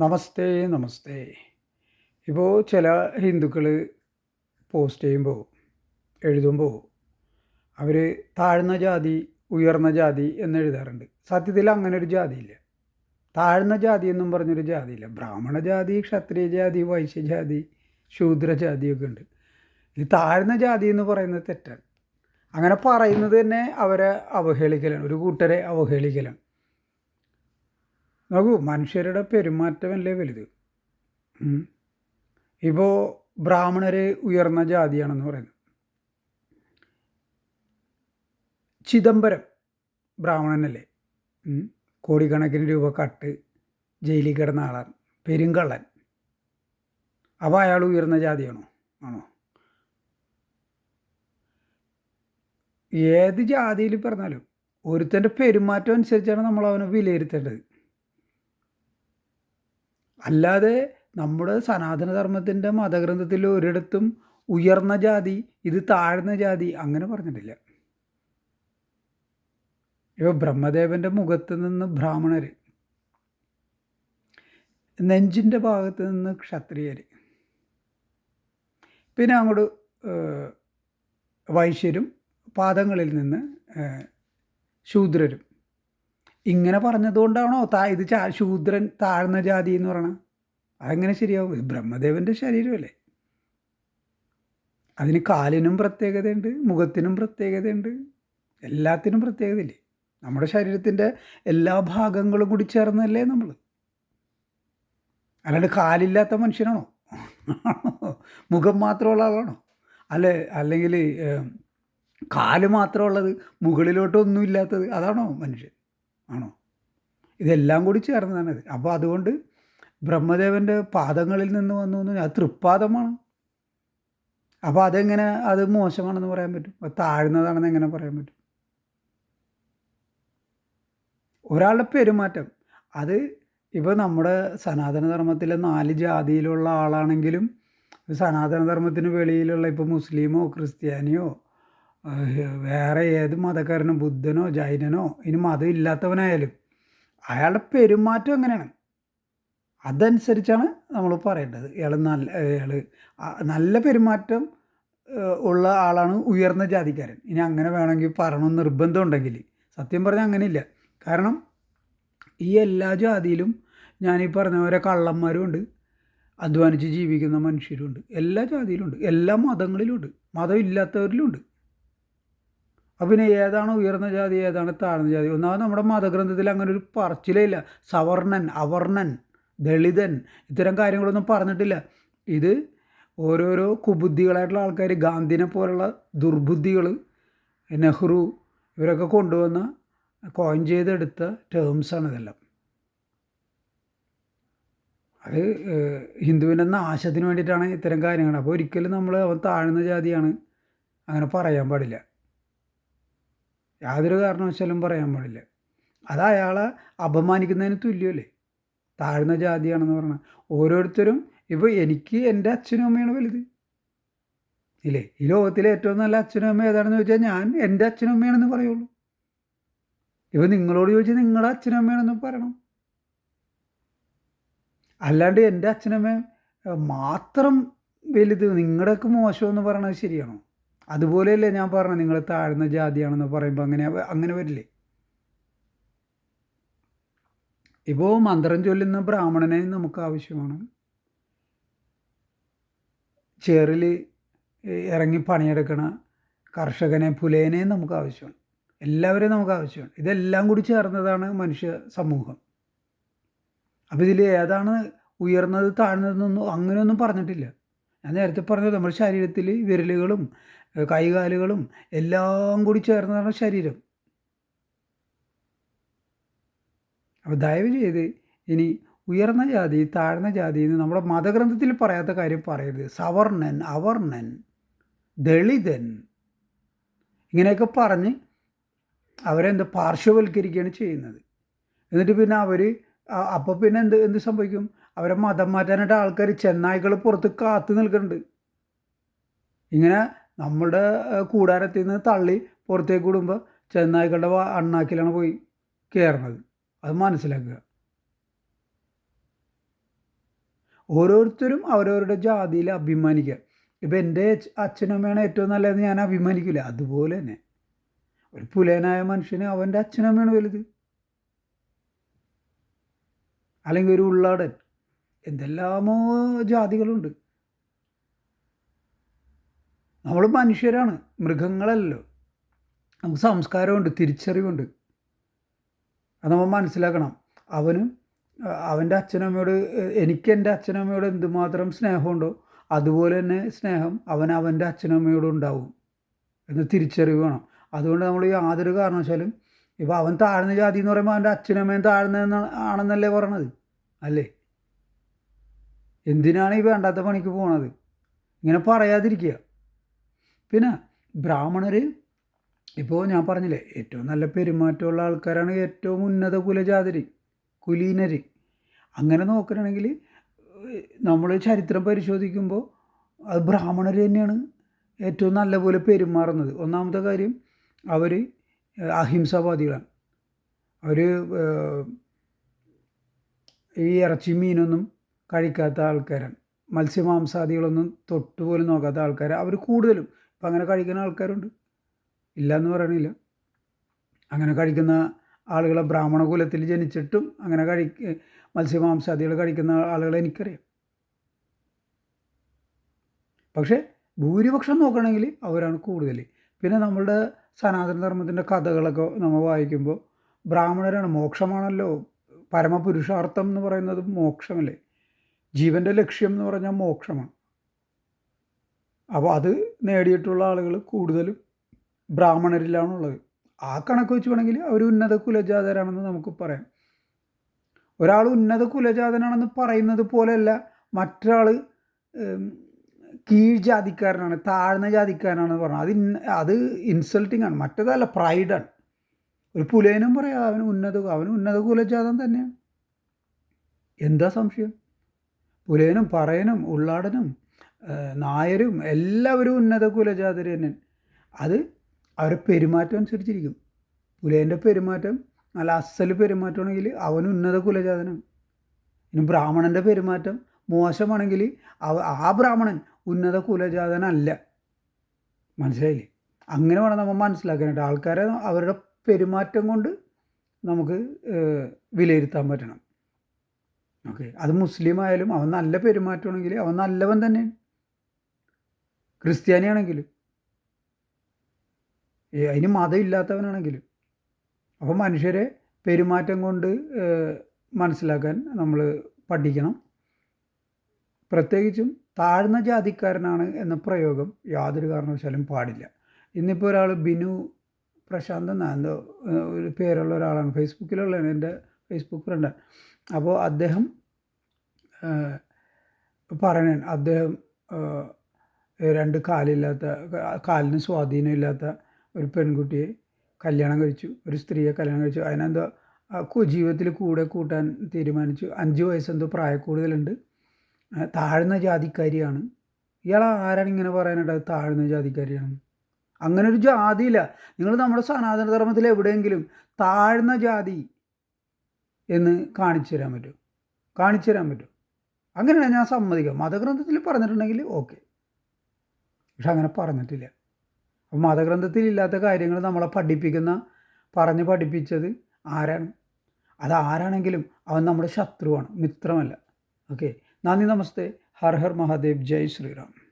നമസ്തേ നമസ്തേ. ഇപ്പോൾ ചില ഹിന്ദുക്കൾ പോസ്റ്റ് ചെയ്യുമ്പോൾ എഴുതുമ്പോൾ അവർ താഴ്ന്ന ജാതി ഉയർന്ന ജാതി എന്ന് എഴുതാറുണ്ട്. സത്യത്തിൽ അങ്ങനെ ഒരു ജാതിയില്ല. താഴ്ന്ന ജാതി എന്നും പറഞ്ഞൊരു ജാതിയില്ല. ബ്രാഹ്മണ ജാതി ക്ഷത്രിയ ജാതി വൈശ്യജാതി ശൂദ്രജാതിയൊക്കെ ഉണ്ട്. ഈ താഴ്ന്ന ജാതി എന്ന് പറയുന്നത് തെറ്റാണ്. അങ്ങനെ പറയുന്നത് തന്നെ അവരെ അവഹേളിക്കലാണ്. ഒരു കൂട്ടരെ അവഹേളിക്കലാണ്. നോക്കൂ മനുഷ്യരുടെ പെരുമാറ്റമല്ലേ വലുത്? ഇപ്പോൾ ബ്രാഹ്മണർ ഉയർന്ന ജാതിയാണെന്ന് പറയുന്നത് ചിദംബരം ബ്രാഹ്മണനല്ലേ. കോടിക്കണക്കിന് രൂപ കട്ട് ജയിലിൽ കിടന്ന ആളാണ്. പെരുങ്കള്ളൻ. അപ്പോൾ അയാൾ ഉയർന്ന ജാതിയാണോ? ആണോ? ഏത് ജാതിയിൽ പറഞ്ഞാലും ഒരുത്തന്റെ പെരുമാറ്റം അനുസരിച്ചാണ് നമ്മൾ അവനെ വിലയിരുത്തേണ്ടത്. അല്ലാതെ നമ്മുടെ സനാതനധർമ്മത്തിന്റെ മതഗ്രന്ഥത്തിൽ ഒരിടത്തും ഉയർന്ന ജാതി ഇത് താഴ്ന്ന ജാതി അങ്ങനെ പറഞ്ഞിട്ടില്ല. ഇപ്പോൾ ബ്രഹ്മദേവന്റെ മുഖത്ത് നിന്ന് ബ്രാഹ്മണർ നെഞ്ചിന്റെ ഭാഗത്ത് നിന്ന് ക്ഷത്രിയർ പിന്നെ അങ്ങോട്ട് വൈശ്യരും പാദങ്ങളിൽ നിന്ന് ശൂദ്രരും ഇങ്ങനെ പറഞ്ഞതുകൊണ്ടാണോ താ ഇത് ചാ ശൂദ്രൻ താഴ്ന്ന ജാതി എന്ന് പറയണത് അതെങ്ങനെ ശരിയാവും? ബ്രഹ്മദേവന്റെ ശരീരമല്ലേ. അതിന് കാലിനും പ്രത്യേകതയുണ്ട് മുഖത്തിനും പ്രത്യേകതയുണ്ട് എല്ലാത്തിനും പ്രത്യേകതയില്ലേ? നമ്മുടെ ശരീരത്തിന്റെ എല്ലാ ഭാഗങ്ങളും കൂടി ചേർന്നല്ലേ നമ്മൾ അല്ലാണ്ട് കാലില്ലാത്ത മനുഷ്യനാണോ? മുഖം മാത്രമുള്ള ആളാണോ? അല്ലെ? അല്ലെങ്കിൽ കാൽ മാത്രമുള്ളത് മുകളിലോട്ടൊന്നും ഇല്ലാത്തത് അതാണോ മനുഷ്യൻ? ആണോ? ഇതെല്ലാം കൂടി ചേർന്നതാണ് അപ്പോൾ അതുകൊണ്ട് ബ്രഹ്മദേവന്റെ പാദങ്ങളിൽ നിന്ന് വന്നു എന്ന് അത് തൃപ്പാദമാണ്. അപ്പോൾ അതെങ്ങനെ അത് മോശമാണെന്ന് പറയാൻ പറ്റും? അത് താഴ്ന്നതാണെന്ന് എങ്ങനെ പറയാൻ പറ്റും? ഒരാളുടെ പെരുമാറ്റം. അത് ഇപ്പോൾ നമ്മുടെ സനാതനധർമ്മത്തിലെ നാല് ജാതിയിലുള്ള ആളാണെങ്കിലും സനാതനധർമ്മത്തിന് വെളിയിലുള്ള ഇപ്പോൾ മുസ്ലിമോ ക്രിസ്ത്യാനിയോ വേറെ ഏത് മതക്കാരനോ ബുദ്ധനോ ജൈനനോ ഇനി മതം ഇല്ലാത്തവനായാലും അയാളുടെ പെരുമാറ്റം എങ്ങനെയാണ് അതനുസരിച്ചാണ് നമ്മൾ പറയേണ്ടത്. ഇയാൾ നല്ല ഇയാൾ നല്ല പെരുമാറ്റം ഉള്ള ആളാണ് ഉയർന്ന ജാതിക്കാരൻ. ഇനി അങ്ങനെ വേണമെങ്കിൽ പറയണമെന്ന് നിർബന്ധം ഉണ്ടെങ്കിൽ. സത്യം പറഞ്ഞാൽ അങ്ങനെയില്ല. കാരണം ഈ എല്ലാ ജാതിയിലും ഞാൻ ഈ പറഞ്ഞ പോലെ കള്ളന്മാരും ഉണ്ട്. അധ്വാനിച്ച് ജീവിക്കുന്ന മനുഷ്യരുമുണ്ട് എല്ലാ ജാതിയിലുമുണ്ട് എല്ലാ മതങ്ങളിലുമുണ്ട് മതം ഇല്ലാത്തവരിലുണ്ട് അപ്പം പിന്നെ ഏതാണ് ഉയർന്ന ജാതി ഏതാണ് താഴ്ന്ന ജാതി? ഒന്നാമത് നമ്മുടെ മതഗ്രന്ഥത്തിൽ അങ്ങനെ ഒരു പറച്ചിലേ ഇല്ല. സവർണൻ അവർണൻ ദളിതൻ ഇത്തരം കാര്യങ്ങളൊന്നും പറഞ്ഞിട്ടില്ല. ഇത് ഓരോരോ കുബുദ്ധികളായിട്ടുള്ള ആൾക്കാർ ഗാന്ധിനെ പോലുള്ള ദുർബുദ്ധികൾ നെഹ്റു ഇവരൊക്കെ കൊണ്ടുവന്ന കോയിൻ ചെയ്തെടുത്ത ടേംസാണ് ഇതെല്ലാം. അത് ഹിന്ദുവിന്റെ നാശത്തിന് വേണ്ടിയിട്ടാണ് ഇത്തരം കാര്യങ്ങൾ അപ്പോൾ ഒരിക്കലും നമ്മൾ അവൻ താഴ്ന്ന ജാതിയാണ്. അങ്ങനെ പറയാൻ പാടില്ല. യാതൊരു കാരണവശാലും പറയാൻ പാടില്ല. അത് അയാളെ അപമാനിക്കുന്നതിന് തുല്യമല്ലേ? താഴ്ന്ന ജാതിയാണെന്ന് പറഞ്ഞാൽ ഓരോരുത്തരും ഇപ്പോൾ എനിക്ക് എന്റെ അച്ഛനും അമ്മയാണ് വലുത്. ഇല്ലേ? ഈ ലോകത്തിലെ ഏറ്റവും നല്ല അച്ഛനും അമ്മ ഏതാണെന്ന് ചോദിച്ചാൽ ഞാൻ എന്റെ അച്ഛനും അമ്മയാണെന്ന് പറയുള്ളൂ. ഇപ്പോൾ നിങ്ങളോട് ചോദിച്ചാൽ നിങ്ങളുടെ അച്ഛനും അമ്മയാണെന്ന് പറയണം. അല്ലാണ്ട് എന്റെ അച്ഛനമ്മ മാത്രം വലുത് നിങ്ങളുടെയൊക്കെ മോശമെന്ന് പറയണത് ശരിയാണോ? അതുപോലെയല്ലേ ഞാൻ പറഞ്ഞത് നിങ്ങൾ താഴ്ന്ന ജാതിയാണെന്ന് പറയുമ്പോൾ അങ്ങനെ അങ്ങനെ വരില്ലേ? ഇപ്പോൾ മന്ത്രം ചൊല്ലുന്ന ബ്രാഹ്മണനെ നമുക്ക് ആവശ്യമാണ്. ചേറിൽ ഇറങ്ങി പണിയെടുക്കണ കർഷകനെ പുലേനെ നമുക്ക് ആവശ്യമാണ്. എല്ലാവരെയും നമുക്ക് ആവശ്യമാണ്. ഇതെല്ലാം കൂടി ചേർന്നതാണ് മനുഷ്യ സമൂഹം. അപ്പോൾ ഇതിൽ ഏതാണ് ഉയർന്നത് താഴ്ന്നതെന്നൊന്നും അങ്ങനെയൊന്നും പറഞ്ഞിട്ടില്ല. ഞാൻ നേരത്തെ പറഞ്ഞത് നമ്മുടെ ശരീരത്തിൽ വിരലുകളും കൈകാലുകളും എല്ലാം കൂടി ചേർന്നതാണ് ശരീരം. അപ്പോൾ ദയവ് ചെയ്ത് ഇനി ഉയർന്ന ജാതി താഴ്ന്ന ജാതി എന്ന് നമ്മുടെ മതഗ്രന്ഥത്തിൽ പറയാത്ത കാര്യം പറയരുത്. സവർണൻ അവർണൻ ദളിതൻ ഇങ്ങനെയൊക്കെ പറഞ്ഞ് അവരെന്ത് പാർശ്വവൽക്കരിക്കുകയാണ് ചെയ്യുന്നത്. എന്നിട്ട് പിന്നെ അവർ അപ്പോൾ പിന്നെ എന്ത് എന്ത് സംഭവിക്കും? അവരെ മതം മാറ്റാനായിട്ട് ആൾക്കാർ ചെന്നായ്ക്കൾ പുറത്ത് കാത്തു നിൽക്കുന്നുണ്ട് ഇങ്ങനെ നമ്മുടെ കൂടാരത്തിൽ നിന്ന് തള്ളി പുറത്തേക്ക് വിടുമ്പോൾ ചെന്നായ്ക്കളുടെ അണ്ണാക്കിലാണ് പോയി കയറണത് അത് മനസ്സിലാക്കുക. ഓരോരുത്തരും അവരവരുടെ ജാതിയിൽ അഭിമാനിക്കുക. ഇപ്പം എന്റെ അച്ഛനും അമ്മയാണ് ഏറ്റവും നല്ലതെന്ന് ഞാൻ അഭിമാനിക്കില്ല അതുപോലെ തന്നെ ഒരു പുലയനായ മനുഷ്യന് അവന്റെ അച്ഛനമ്മയാണ് വലുത്. അല്ലെങ്കിൽ ഒരു ഉള്ളാടൻ. എന്തെല്ലാമോ ജാതികളുണ്ട്. നമ്മൾ മനുഷ്യരാണ് മൃഗങ്ങളല്ലോ. നമുക്ക് സംസ്കാരമുണ്ട് തിരിച്ചറിവുണ്ട്. അത് നമ്മൾ മനസ്സിലാക്കണം. അവനും അവന്റെ അച്ഛനമ്മയോട് എനിക്ക് എന്റെ അച്ഛനമ്മയോട് എന്തുമാത്രം സ്നേഹമുണ്ടോ അതുപോലെ തന്നെ സ്നേഹം അവൻ അവന്റെ അച്ഛനമ്മയോടും ഉണ്ടാവും. എന്ന് തിരിച്ചറിവ് വേണം. അതുകൊണ്ട് നമ്മൾ യാതൊരു കാരണവശാലും ഇപ്പോൾ അവൻ താഴ്ന്ന ജാതി എന്ന് പറയുമ്പോൾ അവന്റെ അച്ഛനമ്മയും താഴ്ന്ന ആണെന്നല്ലേ പറയണത്? അല്ലേ? എന്തിനാണ് ഈ വേണ്ടാത്ത പണിക്ക് പോണത്? ഇങ്ങനെ പറയാതിരിക്കുക. പിന്നെ ബ്രാഹ്മണർ ഇപ്പോൾ ഞാൻ പറഞ്ഞില്ലേ ഏറ്റവും നല്ല പെരുമാറ്റമുള്ള ആൾക്കാരാണ് ഏറ്റവും ഉന്നത കുലജാതര് കുലീനര്. അങ്ങനെ നോക്കുകയാണെങ്കിൽ നമ്മൾ ചരിത്രം പരിശോധിക്കുമ്പോൾ അത് ബ്രാഹ്മണർ തന്നെയാണ് ഏറ്റവും നല്ലപോലെ പെരുമാറുന്നത്. ഒന്നാമത്തെ കാര്യം അവർ അഹിംസാവാദികളാണ്. അവർ ഈ ഇറച്ചി മീനൊന്നും കഴിക്കാത്ത ആൾക്കാരാണ്. മത്സ്യമാംസാദികളൊന്നും തൊട്ടുപോലും നോക്കാത്ത ആൾക്കാർ അവർ കൂടുതലും ഇപ്പം അങ്ങനെ കഴിക്കുന്ന ആൾക്കാരുണ്ട്. ഇല്ല എന്ന് പറയണില്ല. അങ്ങനെ കഴിക്കുന്ന ആളുകളെ ബ്രാഹ്മണ കുലത്തിൽ ജനിച്ചിട്ടും അങ്ങനെ കഴി മത്സ്യമാംസാദികൾ കഴിക്കുന്ന ആളുകളെ എനിക്കറിയാം. പക്ഷേ ഭൂരിപക്ഷം നോക്കണമെങ്കിൽ അവരാണ് കൂടുതൽ. പിന്നെ നമ്മളുടെ സനാതന ധർമ്മത്തിന്റെ കഥകളൊക്കെ നമ്മൾ വായിക്കുമ്പോൾ ബ്രാഹ്മണരാണ് മോക്ഷമാണല്ലോ. പരമപുരുഷാർത്ഥം എന്ന് പറയുന്നത് മോക്ഷമല്ലേ? ജീവന്റെ ലക്ഷ്യം എന്ന് പറഞ്ഞാൽ മോക്ഷമാണ്. അപ്പോൾ അത് നേടിയിട്ടുള്ള ആളുകൾ കൂടുതലും ബ്രാഹ്മണരിലാണുള്ളത്. ആ കണക്ക് വെച്ച് വേണമെങ്കിൽ അവർ ഉന്നത കുലജാതരാണെന്ന് നമുക്ക് പറയാം. ഒരാൾ ഉന്നത കുലജാതനാണെന്ന് പറയുന്നത് പോലെയല്ല മറ്റൊരാൾ കീഴ് ജാതിക്കാരനാണ് താഴ്ന്ന ജാതിക്കാരനാണെന്ന് പറഞ്ഞു അത് അത് ഇൻസൾട്ടിങ് ആണ് മറ്റേതല്ല പ്രൈഡാണ് ഒരു പുലേനും പറയാം അവന് ഉന്നത അവന് ഉന്നത കുലജാതം തന്നെയാണ്. എന്താ സംശയം? പുലേനും പറയനും ഉള്ളാടനും നായരും എല്ലാവരും ഉന്നത കുലജാതര തന്നെ. അത് അവരുടെ പെരുമാറ്റം അനുസരിച്ചിരിക്കും. പുലേന്റെ പെരുമാറ്റം നല്ല അസൽ പെരുമാറ്റമാണെങ്കിൽ അവൻ ഉന്നത കുലജാതനാണ്. ഇനി ബ്രാഹ്മണന്റെ പെരുമാറ്റം മോശമാണെങ്കിൽ അവ ആ ബ്രാഹ്മണൻ ഉന്നത കുലജാതനല്ല. മനസ്സിലായില്ലേ? അങ്ങനെ വേണം നമ്മൾ മനസ്സിലാക്കാനായിട്ട്. ആൾക്കാരെ അവരുടെ പെരുമാറ്റം കൊണ്ട് നമുക്ക് വിലയിരുത്താൻ പറ്റണം. ഓക്കെ? അത് മുസ്ലിം ആയാലും അവൻ നല്ല പെരുമാറ്റമാണെങ്കിൽ അവൻ നല്ലവൻ തന്നെയാണ്. ക്രിസ്ത്യാനിയാണെങ്കിലും. അതിന് മതമില്ലാത്തവനാണെങ്കിലും. അപ്പോൾ മനുഷ്യരെ പെരുമാറ്റം കൊണ്ട് മനസ്സിലാക്കാൻ നമ്മൾ പഠിക്കണം. പ്രത്യേകിച്ചും താഴ്ന്ന ജാതിക്കാരനാണ് എന്ന പ്രയോഗം യാതൊരു കാരണവശാലും പാടില്ല. ഇന്നിപ്പോൾ ഒരാൾ ബിനു പ്രശാന്ത് എന്തോ ഒരു പേരുള്ള ഒരാളാണ്. ഫേസ്ബുക്കിലുള്ള എന്റെ ഫേസ്ബുക്ക് ഫ്രണ്ടാണ് അപ്പോൾ അദ്ദേഹം പറയണേ അദ്ദേഹം രണ്ട് കാലില്ലാത്ത കാലിന് സ്വാധീനമില്ലാത്ത ഒരു പെൺകുട്ടിയെ കല്യാണം കഴിച്ചു. ഒരു സ്ത്രീയെ കല്യാണം കഴിച്ചു. അതിനെന്തോ ജീവിതത്തിൽ കൂടെ കൂട്ടാൻ തീരുമാനിച്ചു. അഞ്ച് വയസ്സെന്തോ പ്രായക്കൂടുതലുണ്ട്. താഴ്ന്ന ജാതിക്കാരിയാണ്. ഇയാൾ ആരാണ് ഇങ്ങനെ പറയാനായിട്ട് താഴ്ന്ന ജാതിക്കാരിയാണ്? അങ്ങനെ ഒരു ജാതിയില്ല. നിങ്ങൾ നമ്മുടെ സനാതന ധർമ്മത്തിൽ എവിടെയെങ്കിലും താഴ്ന്ന ജാതി എന്ന് കാണിച്ചു തരാൻ പറ്റും. കാണിച്ചു തരാൻ പറ്റും. അങ്ങനെയാണ് ഞാൻ സമ്മതിക്കാം മതഗ്രന്ഥത്തിൽ പറഞ്ഞിട്ടുണ്ടെങ്കിൽ ഓക്കെ. പക്ഷെ അങ്ങനെ പറഞ്ഞിട്ടില്ല. അപ്പോൾ മതഗ്രന്ഥത്തിൽ ഇല്ലാത്ത കാര്യങ്ങൾ നമ്മളെ പഠിപ്പിക്കുന്ന പറഞ്ഞ് പഠിപ്പിച്ചത് ആരാണ്? അത് ആരാണെങ്കിലും അവൻ നമ്മുടെ ശത്രുവാണ് മിത്രമല്ല. ഓക്കെ. നന്ദി നമസ്തേ. ഹർ ഹർ മഹാദേവ്. ജയ് ശ്രീറാം.